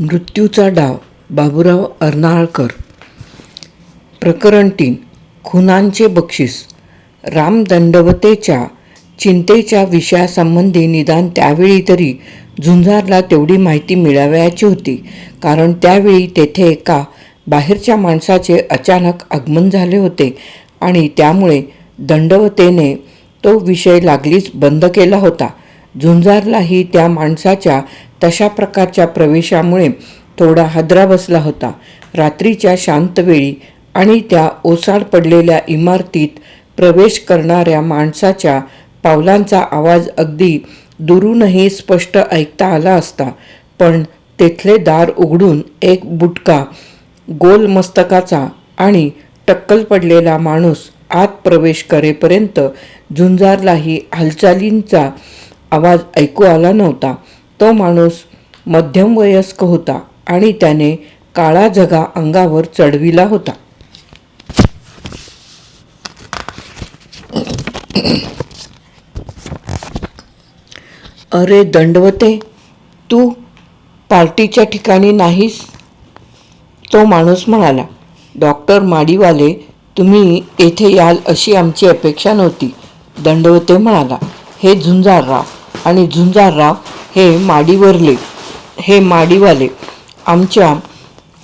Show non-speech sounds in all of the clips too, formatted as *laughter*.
मृत्यूचा डाव बाबूराव अर्नाळकर. प्रकरण तीन खुनांचे बक्षीस. राम दंडवतेच्या चिंतेच्या विषयासंबंधी निदान त्यावेळी तरी झुंजारला तेवढी माहिती मिळावयाची होती. कारण त्यावेळी तेथे एका बाहेरच्या माणसाचे अचानक आगमन झाले होते आणि त्यामुळे दंडवतेने तो विषय लागलीच बंद केला होता. झुंजारलाही त्या माणसाच्या तशा प्रकारच्या प्रवेशामुळे थोडा हादरा बसला होता. रात्रीच्या शांत वेळी आणि त्या ओसाड पडलेल्या इमारतीत प्रवेश करणाऱ्या माणसाच्या पावलांचा आवाज अगदी दुरूनही स्पष्ट ऐकता आला असता पण तेथले दार उघडून एक बुटका गोल मस्तकाचा आणि टक्कल पडलेला माणूस आत प्रवेश करेपर्यंत झुंजारलाही हालचालींचा आवाज ऐकू आला नव्हता. तो माणूस मध्यमवयस्क होता आणि त्याने काळा जगा अंगावर चढविला होता. अरे दंडवते तू पार्टीच्या ठिकाणी नाहीस? तो माणूस म्हणाला डॉक्टर माडीवाले तुम्ही येथे याल अशी आमची अपेक्षा नव्हती. दंडवते म्हणाला हे झुंजारराव आणि झुंजारराव हे माडीवरले हे माडीवाले आमच्या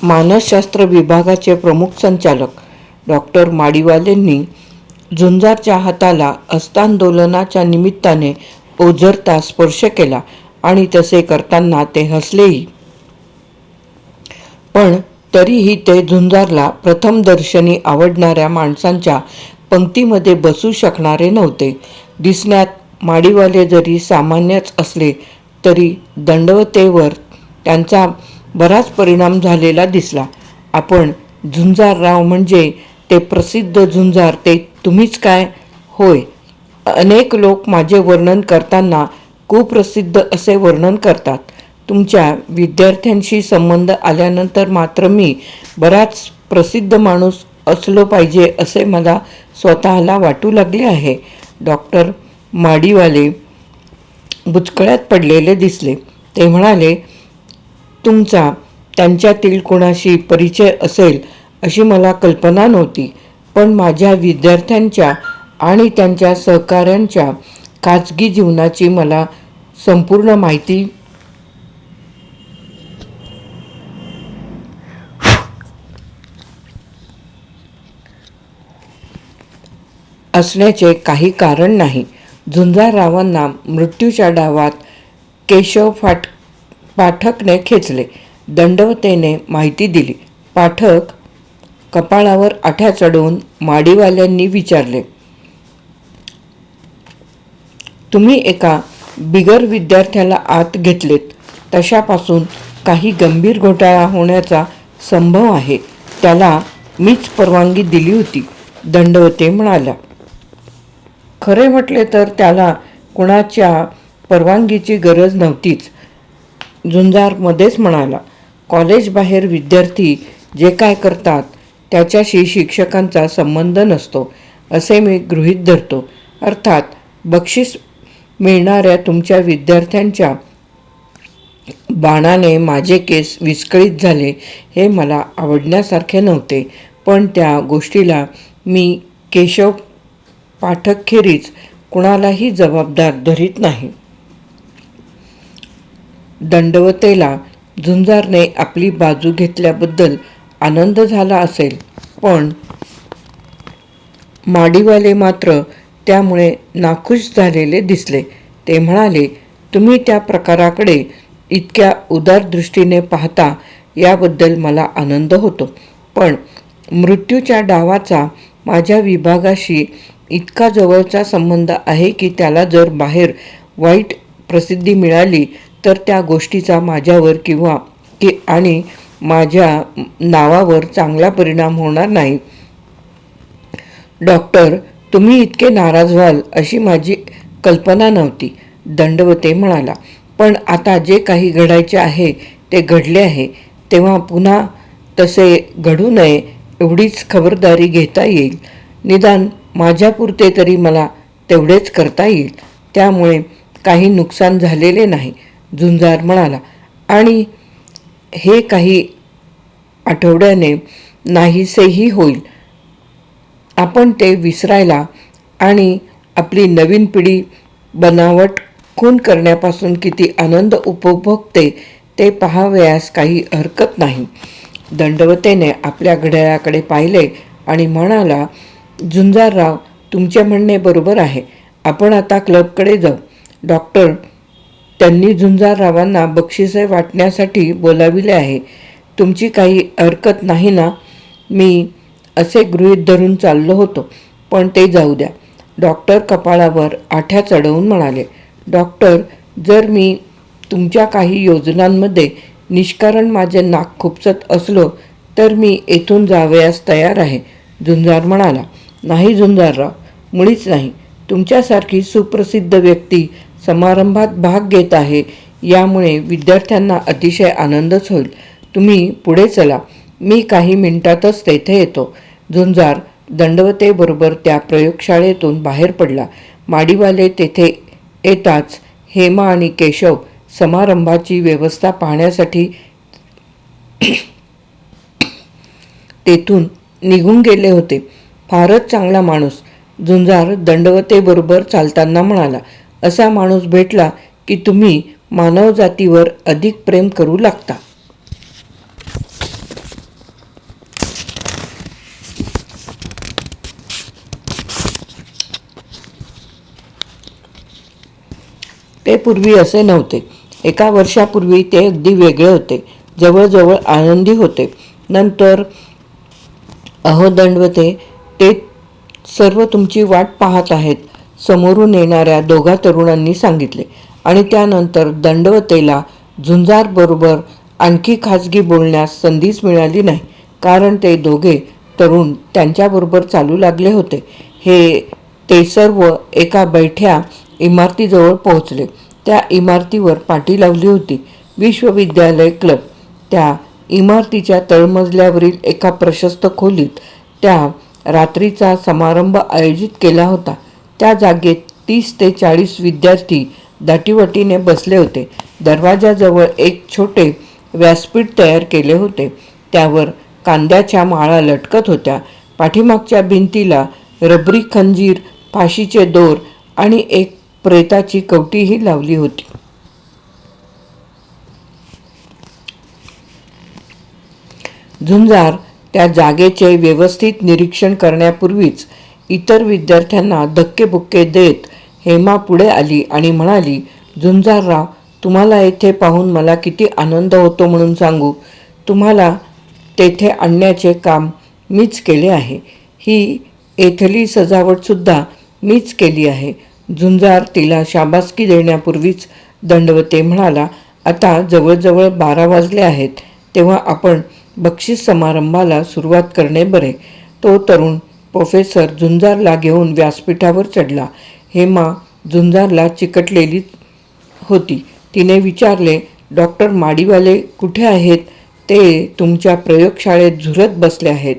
मानसशास्त्र विभागाचे प्रमुख संचालक डॉक्टर माडीवालेंनी झुंजारच्या हाताला हस्तांदोलनाच्या निमित्ताने ओझरता स्पर्श केला आणि तसे करताना ते हसलेही. पण तरीही ते झुंजारला प्रथम दर्शनी आवडणाऱ्या माणसांच्या पंक्तीमध्ये बसू शकणारे नव्हते. दिसण्यात माडीवाले जरी सामान्यच असले तरी दंडवतेवर त्यांचा बराच परिणाम झालेला दिसला. आपण झुंजारराव म्हणजे ते प्रसिद्ध झुंजार ते तुम्हीच काय? होय. अनेक लोक माझे वर्णन करताना कुप्रसिद्ध असे वर्णन करतात. तुमच्या विद्यार्थ्यांशी संबंध आल्यानंतर मात्र मी बराच प्रसिद्ध माणूस असलो पाहिजे असे मला स्वतःला वाटू लागले आहे. डॉक्टर माडीवाले बुचकळ्यात पडलेले दिसले. ते म्हणाले तुमचा त्यांच्यातील कोणाशी परिचय असेल अशी मला कल्पना नव्हती पण माझ्या विद्यार्थ्यांच्या आणि त्यांच्या सहकाऱ्यांच्या खाजगी जीवनाची मला संपूर्ण माहिती असण्याचे काही कारण नाही. झुंजारावांना मृत्यूच्या डावात केशव फाट पाठकने खेचले. दंडवतेने माहिती दिली. पाठक कपाळावर आठ्या चढवून माडीवाल्यांनी विचारले तुम्ही एका बिगर विद्यार्थ्याला आत घेतलेत. तशापासून काही गंभीर घोटाळा होण्याचा संभव आहे. त्याला मीच परवानगी दिली होती दंडवते म्हणाल्या. खरे म्हटले तर त्याला कुणाच्या परवानगीची गरज नव्हतीच. झुंजारमध्येच म्हणाला कॉलेजबाहेर विद्यार्थी जे काय करतात त्याच्याशी शिक्षकांचा संबंध नसतो असे मी गृहीत धरतो. अर्थात बक्षीस मिळणाऱ्या तुमच्या विद्यार्थ्यांच्या बाणाने माझे केस विस्कळीत झाले हे मला आवडण्यासारखे नव्हते. पण त्या गोष्टीला मी केशव पाठकखेरीज कुणालाही जबाबदार धरीत नाही. दंडवतेला झुंजारने आपली बाजू घेतल्याबद्दल आनंद झाला असेल पण माडीवाले मात्र त्यामुळे नाखुश झालेले दिसले. ते म्हणाले तुम्ही त्या प्रकाराकडे इतक्या उदार दृष्टीने पाहता याबद्दल मला आनंद होतो. पण मृत्यूच्या डावाचा माझ्या विभागाशी इतका जवळचा संबंध आहे की त्याला जर बाहेर वाईट प्रसिद्धी मिळाली तर त्या गोष्टीचा माझ्यावर किंवा की आणि माझ्या नावावर चांगला परिणाम होणार नाही. डॉक्टर तुम्ही इतके नाराज व्हाल अशी माझी कल्पना नव्हती दंडवते म्हणाला. पण आता जे काही घडायचे आहे ते घडले आहे तेव्हा पुन्हा तसे घडू नये एवढीच खबरदारी घेता येईल. निदान माझ्यापुरते तरी मला तेवढेच करता येईल. त्यामुळे काही नुकसान झालेले नाही झुंजार म्हणाला. आणि हे काही आठवड्याने नाहीसेही होईल. आपण ते विसरायला आणि आपली नवीन पिढी बनावट खून करण्यापासून किती आनंद उपभोगते ते पाहावयास काही हरकत नाही. दंडवतेने आपल्या घड्याळाकडे पाहिले आणि म्हणाला झुंजारराव तुमचे म्हणणे बरोबर आहे. आपण आता क्लबकडे जाऊ. डॉक्टर त्यांनी झुंजाररावांना बक्षिसे वाटण्यासाठी बोलाविले आहे. तुमची काही हरकत नाही ना? मी असे गृहीत धरून चाललो होतो पण ते जाऊ द्या. डॉक्टर कपाळावर आठ्या चढवून म्हणाले डॉक्टर जर मी तुमच्या काही योजनांमध्ये निष्कारण माझे नाक खुपसत असलो तर मी येथून जावयास तयार आहे झुंजार म्हणाला. नाही झुंजारराव मुळीच नाही. तुमच्यासारखी सुप्रसिद्ध व्यक्ती समारंभात भाग घेत आहे यामुळे विद्यार्थ्यांना अतिशय आनंदच होईल. तुम्ही पुढे चला. मी काही मिनिटातच तेथे येतो. झुंजार दंडवतेबरोबर त्या प्रयोगशाळेतून बाहेर पडला. माडीवाले तेथे येताच हेमा आणि केशव समारंभाची व्यवस्था पाहण्यासाठी तेथून निघून गेले होते. फारच चांगला माणूस. झुंजार दंडवतेबरोबर चालताना म्हणाला असा माणूस भेटला की तुम्ही मानवजातीवर अधिक प्रेम करू लागता. ते पूर्वी असे नव्हते. एका वर्षापूर्वी ते अगदी वेगळे होते. जवळजवळ आनंदी होते. नंतर अहो दंडवते ते सर्व तुमची वाट पाहत आहेत. समोरून येणाऱ्या दोघा तरुणांनी सांगितले. आणि त्यानंतर दंडवतेला झुंजारबरोबर आणखी खाजगी बोलण्यास संधीच मिळाली नाही. कारण ते दोघे तरुण त्यांच्याबरोबर चालू लागले होते. हे ते सर्व एका बैठ्या इमारतीजवळ पोहोचले. त्या इमारतीवर पाटी लावली होती. विश्वविद्यालय क्लब. त्या इमारतीच्या तळमजल्यावरील एका प्रशस्त खोलीत त्या रात्रीचा समारंभ आयोजित केला होता. त्या जागेत तीस ते चाळीस विद्यार्थी दाटीवाटीने बसले होते. दरवाजाजवळ एक छोटे व्यासपीठ तयार केले होते. त्यावर कांद्याच्या माळा लटकत होत्या. पाठीमागच्या भिंतीला रबरी खंजीर फाशीचे दोर आणि एक प्रेताची कवटीही लावली होती. झुंजार त्या जागेचे व्यवस्थित निरीक्षण करण्यापूर्वीच इतर विद्यार्थ्यांना धक्केबुक्के देत हेमा पुढे आली आणि म्हणाली झुंजारराव तुम्हाला येथे पाहून मला किती आनंद होतो म्हणून सांगू. तुम्हाला तेथे आणण्याचे काम मीच केले आहे. ही येथली सजावटसुद्धा मीच केली आहे झुंजार तिला शाबासकी देण्यापूर्वीच दंडवते म्हणाला आता जवळजवळ बारा वाजले आहेत. तेव्हा आपण बक्षीस समारंभाला सुरुवात करणे बरे. तो तरुण प्रोफेसर झुंजारला घेऊन व्यासपीठावर चढला. हेमा झुंजारला चिकटलेली होती. तिने विचारले डॉक्टर माडीवाले कुठे आहेत? ते तुमच्या प्रयोगशाळेत झुरत बसले आहेत.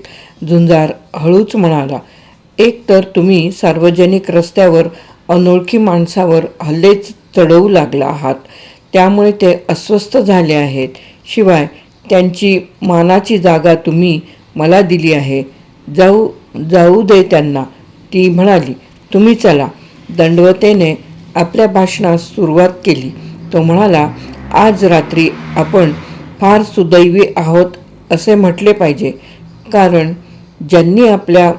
झुंजार हळूच म्हणाला एक तर तुम्ही सार्वजनिक रस्त्यावर अनोळखी माणसावर हल्लेच चढवू लागला आहात. त्यामुळे ते अस्वस्थ झाले आहेत. शिवाय त्यांची मानाची जागा तुम्ही मला दिली आहे. जाऊ जाऊ दे त्यांना. ती म्हणाली तुम्ही चला. दंडवतेने आपल्या भाषणास सुरुवात केली. तो म्हणाला आज रात्री आपण फार सुदैवी आहोत असे म्हटले पाहिजे. कारण ज्यांनी आपल्या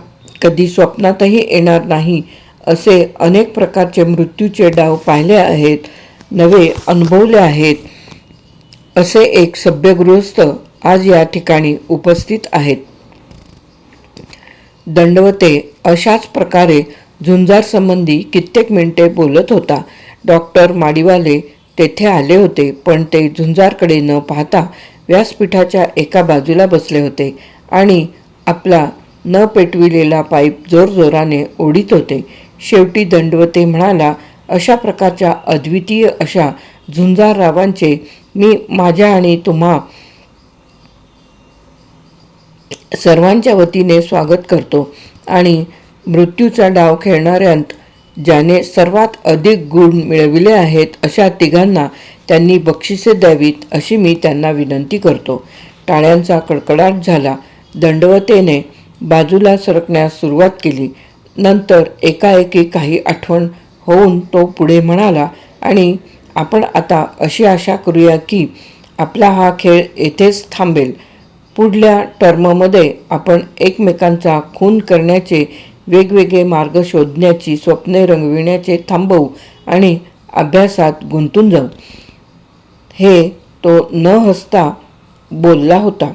कधी स्वप्नातही येणार नाही असे अनेक प्रकारचे मृत्यूचे डाव पाहिले आहेत नवे अनुभवले आहेत असे एक सभ्यगृहस्थ आज या ठिकाणी उपस्थित आहेत. दंडवते अशाच प्रकारे झुंजार संबंधी कित्येक मिनिटे बोलत होता. डॉक्टर माडीवाले तेथे आले होते पण ते झुंजारकडे न पाहता व्यासपीठाच्या एका बाजूला बसले होते आणि आपला न पेटविलेला पाईप जोरजोराने ओढीत होते. शेवटी दंडवते म्हणाला अशा प्रकारच्या अद्वितीय अशा झुंजाररावांचे मी माझ्या आणि तुम्हा सर्वांच्या वतीने स्वागत करतो. आणि मृत्यूचा डाव खेळणाऱ्यांत ज्याने सर्वात अधिक गुण मिळविले आहेत अशा तिघांना त्यांनी बक्षिसे द्यावीत अशी मी त्यांना विनंती करतो. टाळ्यांचा कडकडाट झाला. दंडवतेने बाजूला सरकण्यास सुरुवात केली. नंतर एकाएकी काही आठवण होऊन तो पुढे म्हणाला आणि आपण आता अशी आशा करूया की आपला हा खेळ येथेच थांबेल. पुढल्या टर्ममध्ये आपण एकमेकांचा खून करण्याचे वेगवेगळे मार्ग शोधण्याची स्वप्ने रंगविण्याचे थांबवू आणि अभ्यासात गुंतून जाऊ. हे तो न हसता बोलला होता.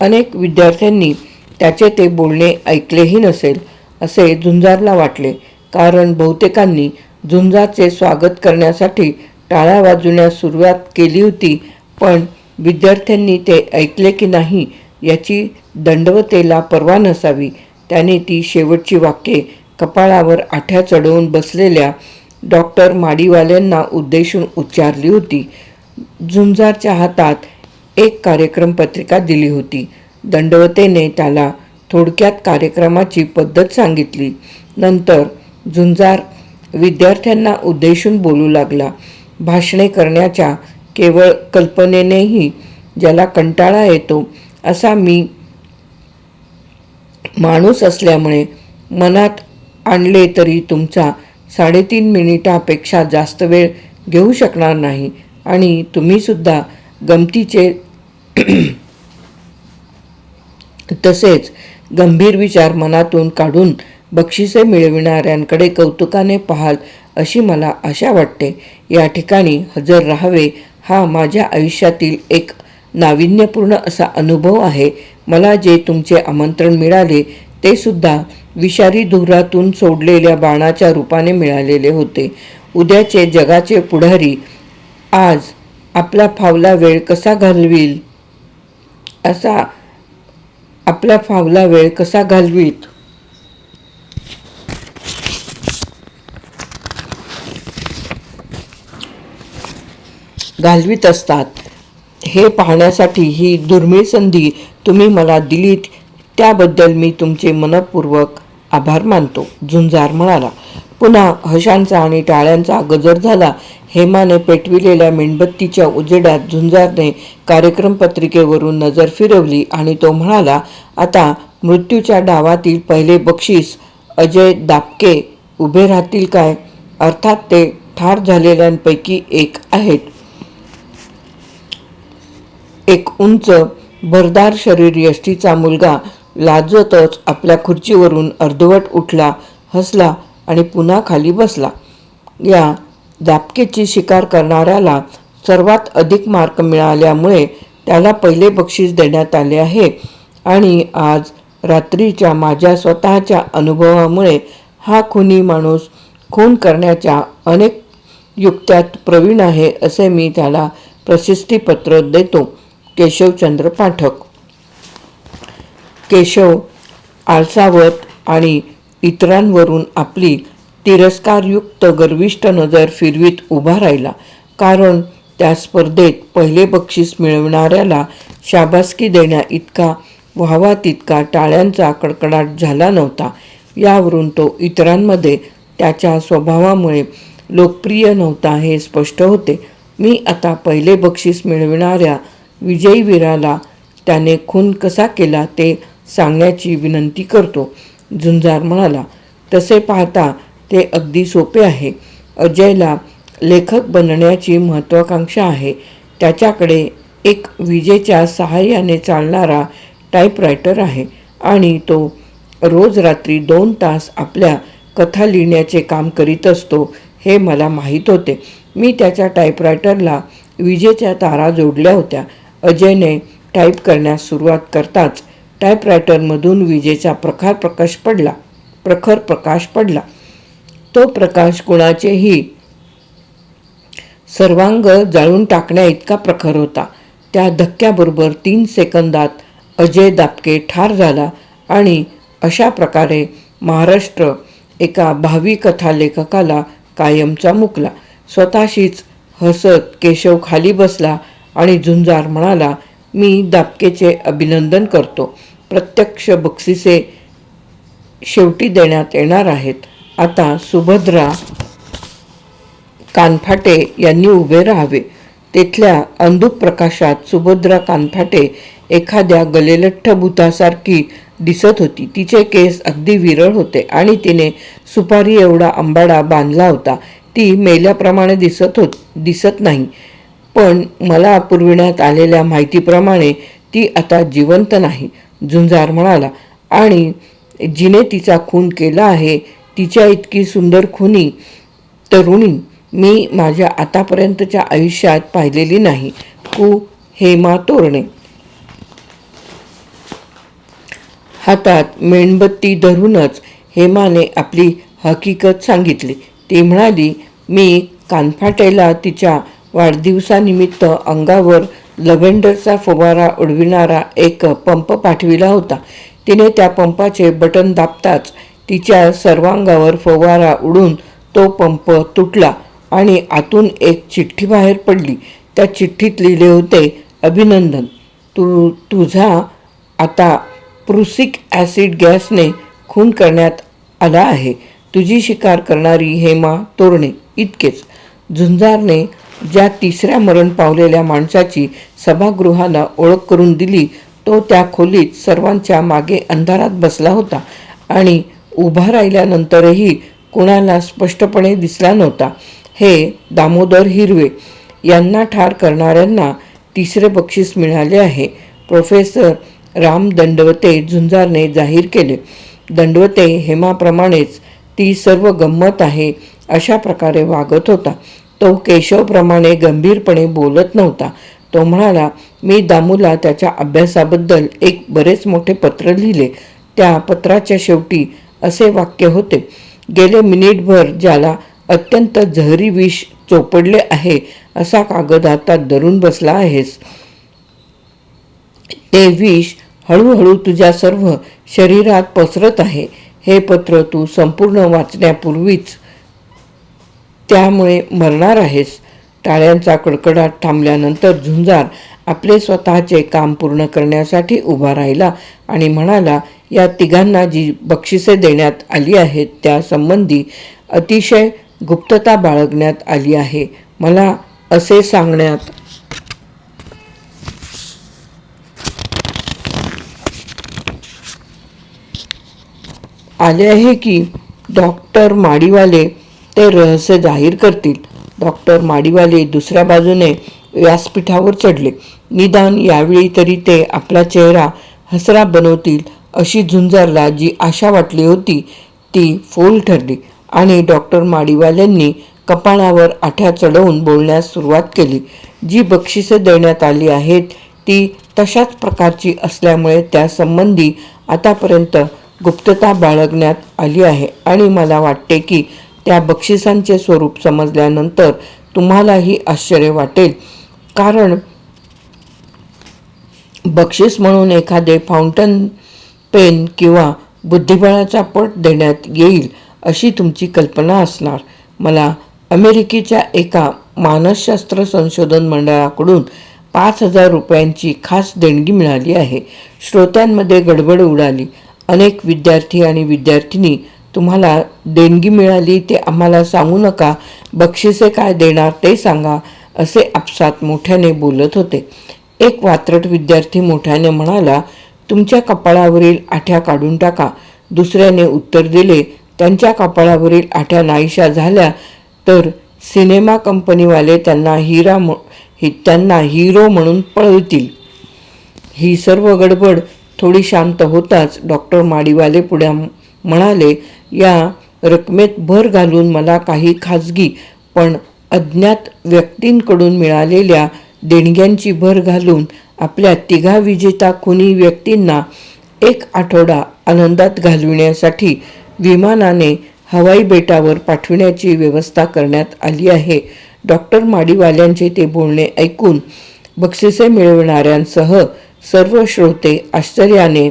अनेक विद्यार्थ्यांनी त्याचे ते बोलणे ऐकलेही नसेल असे झुंजारला वाटले. कारण बहुतेकांनी झुंजारचे स्वागत करण्यासाठी टाळ्या वाजवण्यास सुरुवात केली होती पण विद्यार्थ्यांनी ते ऐकले की नाही याची दंडवतेला पर्वा नसावी. त्याने ती शेवटची वाक्ये कपाळावर आठ्या चढवून बसलेल्या डॉक्टर माडीवाल्यांना उद्देशून उच्चारली होती. झुंजारच्या हातात एक कार्यक्रम पत्रिका दिली होती. दंडवतेने त्याला थोडक्यात कार्यक्रमाची पद्धत सांगितली. नंतर झुंजार विद्यार्थ्यांना उद्देशून बोलू लागला. भाषणे करण्याच्या केवळ कल्पनेनेही ज्याला कंटाळा येतो असा मी माणूस असल्यामुळे मनात आणले तरी तुमचा साडेतीन मिनिटापेक्षा जास्त वेळ घेऊ शकणार नाही आणि तुम्हीसुद्धा गमतीचे *clears throat* तसेच गंभीर विचार मनातून काढून बक्षिसे मिळविणाऱ्यांकडे कौतुकाने पाहाल अशी मला आशा वाटते. या ठिकाणी हजर राहावे हा माझ्या आयुष्यातील एक नाविन्यपूर्ण असा अनुभव आहे. मला जे तुमचे आमंत्रण मिळाले ते सुद्धा विषारी धुरातून सोडलेल्या बाणाच्या रूपाने मिळालेले होते. उद्याचे जगाचे पुढारी आज आपला फावला वेळ कसा घालवील? असा आपला फावला वेळ कसा घालवीत? घालवीत असतात. हे पाहण्यासाठी ही दुर्मिळ संधी तुम्ही मला दिलीत त्याबद्दल मी तुमचे मनपूर्वक आभार मानतो. झुंजार म्हणाला पुन्हा हशांचा आणि टाळ्यांचा गजर झाला. हेमाने पेटविलेल्या मेणबत्तीच्या उजेडात झुंजारने कार्यक्रम पत्रिकेवरून नजर फिरवली आणि तो म्हणाला आता मृत्यूच्या डावातील पहिले बक्षीस अजय दापके उभे राहतील काय? अर्थात ते ठार झालेल्यांपैकी एक आहेत. एक उंच भरदार शरीर यष्टीचा मुलगा लाजतच आपल्या खुर्चीवरून अर्धवट उठला हसला आणि पुन्हा खाली बसला. या दापकेची शिकार करणाऱ्याला सर्वात अधिक मार्क मिळाल्यामुळे त्याला पहिले बक्षीस देण्यात आले आहे आणि आज रात्रीच्या माझ्या स्वतःच्या अनुभवामुळे हा खुनी माणूस खून करण्याच्या अनेक युक्त्यात प्रवीण आहे असे मी त्याला प्रशस्तीपत्र देतो. केशवचंद्र पाठक. केशव आळसावत आणि इतरांवरून आपली तिरस्कारयुक्त गर्विष्ट नजर फिरवीत उभा राहिला. कारण त्या स्पर्धेत पहिले बक्षीस मिळवणाऱ्याला शाबासकी देण्या इतका व्हावा तितका टाळ्यांचा कडकडाट झाला नव्हता. यावरून तो इतरांमध्ये त्याच्या स्वभावामुळे लोकप्रिय नव्हता हे स्पष्ट होते. मी आता पहिले बक्षीस मिळविणाऱ्या विजयवीराला त्याने खून कसा केला ते सांगण्याची विनंती करतो. झुंजार म्हणाला तसे पाहता ते अगदी सोपे आहे. अजयला लेखक बनण्याची महत्त्वाकांक्षा आहे. त्याच्याकडे एक विजेच्या सहाय्याने चालणारा टाईपरायटर आहे आणि तो रोज रात्री दोन तास आपल्या कथा लिहिण्याचे काम करीत असतो. हे मला माहीत होते. मी त्याच्या टाईपरायटरला विजेच्या तारा जोडल्या होत्या. अजयने टाईप करण्यास सुरुवात करताच टाईपरायटरमधून विजेचा प्रखर प्रकाश पडला. प्रखर प्रकाश पडला. तो प्रकाश कुणाचेही सर्वांग जाळून टाकण्या इतका प्रखर होता. त्या धक्क्याबरोबर तीन सेकंदात अजय दापके ठार झाला आणि अशा प्रकारे महाराष्ट्र एका भावी कथा लेखकाला कायमचा मुकला. स्वतःशीच हसत केशव खाली बसला आणि झुंजार म्हणाला मी दापकेचे अभिनंदन करतो. प्रत्यक्ष बक्षिसे शेवटी देण्यात येणार आहेत. आता सुभद्रा कानफाटे यांनी उभे राहावे. तिथल्या अंधुक प्रकाशात सुभद्रा कानफाटे एखाद्या गलेलठ्ठ भूतासारखी दिसत होती. तिचे केस अगदी विरळ होते आणि तिने सुपारी एवढा आंबाडा बांधला होता. ती मेल्याप्रमाणे दिसत होत दिसत नाही. पण मला पुरविण्यात आलेल्या माहितीप्रमाणे ती आता जिवंत नाही झुंजार म्हणाला. आणि जिने तिचा खून केला आहे तिच्या इतकी सुंदर खुनी तरुणी मी माझ्या आतापर्यंतच्या आयुष्यात पाहिलेली नाही. कु हेमा तोरणे. हातात मेणबत्ती धरूनच हेमाने आपली हकीकत सांगितली. ती म्हणाली मी कानफाटेला तिच्या वाढदिवसानिमित्त अंगावर लव्हेंडरचा फवारा उडविणारा एक पंप पाठविला होता. तिने त्या पंपाचे बटन दाबताच तिच्या सर्वांगावर फवारा उडून तो पंप तुटला आणि आतून एक चिठ्ठी बाहेर पडली. त्या चिठ्ठीत लिहिले होते अभिनंदन. तू तुझा आता प्रुसिक ॲसिड गॅसने खून करण्यात आला आहे. तुझी शिकार करणारी हेमा तोरणे इतकेच. झुंजारने ज्या तिसऱ्या मरण पावलेल्या माणसाची सभागृहाला ओळख करून दिली तो त्या खोलीत सर्वांच्या मागे अंधारात बसला होता आणि उभा राहिल्यानंतरही कुणाला स्पष्टपणे दिसला नव्हता. हे दामोदर हिरवे यांना ठार करणाऱ्यांना तिसरे बक्षीस मिळाले आहे. प्रोफेसर राम दंडवते झुंजारने जाहीर केले. दंडवते हेमाप्रमाणेच ती सर्व गंमत आहे. अशा प्रकारे वागत होता. तो केशवप्रमाणे गंभीरपणे बोलत नव्हता. तो म्हणाला मी दामूला त्याच्या अभ्यासाबद्दल एक बरेच मोठे पत्र लिहिले. त्या पत्राच्या शेवटी असे वाक्य होते. गेले मिनिटभर ज्याला अत्यंत झहरी विष चोपडले आहे असा कागद आता धरून बसला आहेस. ते विष हळूहळू तुझ्या सर्व शरीरात पसरत आहे. हे पत्र तू संपूर्ण वाचण्यापूर्वीच त्यामुळे मरणार आहेस. टाळ्यांचा कडकडाट थांबल्यानंतर झुंजार आपले स्वतःचे काम पूर्ण करण्यासाठी उभा राहिला आणि म्हणाला या तिघांना जी बक्षिसे देण्यात आली आहेत त्यासंबंधी अतिशय गुप्तता बाळगण्यात आली आहे. मला असे सांगण्यात आले आहे की डॉक्टर माडीवाले ते रहस्य जाहीर करतील. डॉक्टर माडीवाले दुसऱ्या बाजूने व्यासपीठावर चढले. निदान यावेळी तरी ते आपला चेहरा हसरा बनवतील अशी झुंजारला जी आशा वाटली होती. ती फोल ठरली आणि डॉक्टर माडीवाल्यांनी कपाळावर आठ्या चढवून बोलण्यास सुरुवात केली. जी बक्षिसं देण्यात आली आहेत ती तशाच प्रकारची असल्यामुळे त्यासंबंधी आतापर्यंत गुप्तता बाळगण्यात आली आहे आणि मला वाटते की त्या बक्षिसांचे स्वरूप समजल्यानंतर तुम्हालाही आश्चर्य वाटेल. कारण बक्षीस म्हणून एखादे फाउंटन पेन किंवा बुद्धिबळाचा पट देण्यात येईल अशी तुमची कल्पना असणार. मला अमेरिकेच्या एका मानसशास्त्र संशोधन मंडळाकडून पाच हजार रुपयांची खास देणगी मिळाली आहे. श्रोत्यांमध्ये गडबड उडाली. अनेक विद्यार्थी आणि विद्यार्थिनी तुम्हाला देणगी मिळाली ते आम्हाला सांगू नका बक्षिसे काय देणार ते सांगा असे आपसात मोठ्याने बोलत होते. एक वात्रट विद्यार्थी मोठ्याने म्हणाला तुमच्या कपाळावरील आठ्या काढून टाका. दुसऱ्याने उत्तर दिले त्यांच्या कपाळावरील आठ्या नाहीशा झाल्या तर सिनेमा कंपनीवाले त्यांना हिरा म- त्यांना हिरो म्हणून पळवतील. ही सर्व गडबड थोडी शांत होताच डॉक्टर माडीवाले पुढे म्हणाले या रकमेत भर घालून मला काही खाजगी पण अज्ञात व्यक्तींकडून मिळालेल्या देणग्यांची भर घालून आपल्या तिघा विजेता खुनी व्यक्तींना एक आठवडा आनंदात घालविण्यासाठी विमानाने हवाई बेटावर पाठविण्याची व्यवस्था करण्यात आली आहे. डॉक्टर माडीवाल्यांचे ते बोलणे ऐकून बक्षिसे मिळवणाऱ्यांसह सर्व श्रोते आश्चर्याने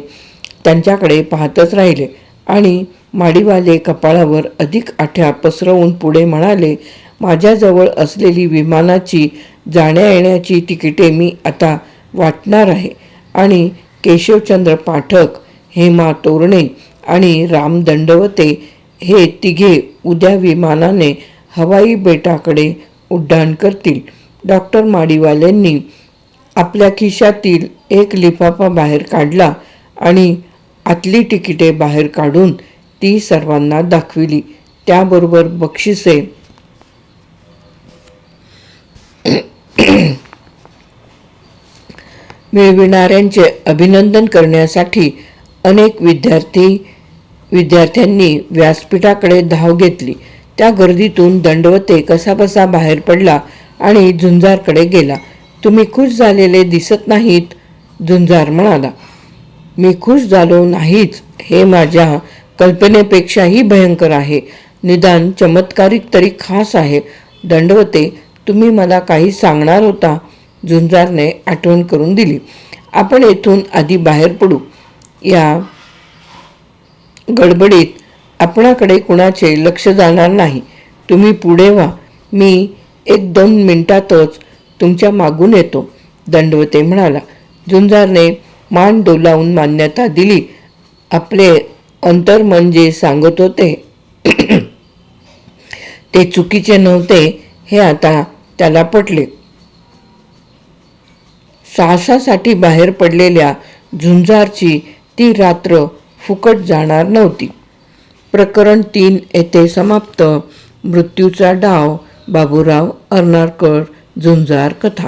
त्यांच्याकडे पाहतच राहिले आणि माडीवाले कपाळावर अधिक आठ्या पसरवून पुढे म्हणाले माझ्याजवळ असलेली विमानाची जाण्या येण्याची तिकिटे मी आता वाटणार आहे आणि केशवचंद्र पाठक हेमा तोरणे आणि राम दंडवते हे तिघे उद्या विमानाने हवाई बेटाकडे उड्डाण करतील डॉक्टर माडीवाल्यांनी आपल्या खिशातील एक लिफाफा बाहेर काढला आणि आतली तिकिटे बाहेर काढून ती सर्वांना दाखविली. त्याबरोबर बक्षिसे मिळविणाऱ्यांचे अभिनंदन करण्यासाठी अनेक विद्यार्थी विद्यार्थ्यांनी व्यासपीठाकडे धाव घेतली. त्या गर्दीतून दंडवते कसाबसा बाहेर पडला आणि झुंजारकडे गेला. तुम्ही खुश झालेले दिसत नाहीत झुंजार म्हणाला. मी खुश झालो नाहीच हे माझ्या कल्पनेपेक्षाही भयंकर आहे. निदान चमत्कारिक तरी खास आहे. दंडवते तुम्ही मला काही सांगणार होता? झुंजारने आठवण करून दिली. आपण येथून आधी बाहेर पडू. या गडबडीत आपणाकडे कुणाचे लक्ष जाणार नाही. तुम्ही पुढे व्हा. मी एक दोन मिनिटातच तुमच्या मागून येतो दंडवते म्हणाला. झुंजारने मान डोलावून मान्यता दिली. आपले अंतर म्हणजे सांगत होते. ते चुकीचे नव्हते हे आता त्याला पटले. साहसासाठी बाहेर पडलेल्या झुंजारची ती रात्र फुकट जाणार नव्हती. प्रकरण तीन येथे समाप्त. मृत्यूचा डाव बाबूराव अर्नाळकर झुंजार कथा.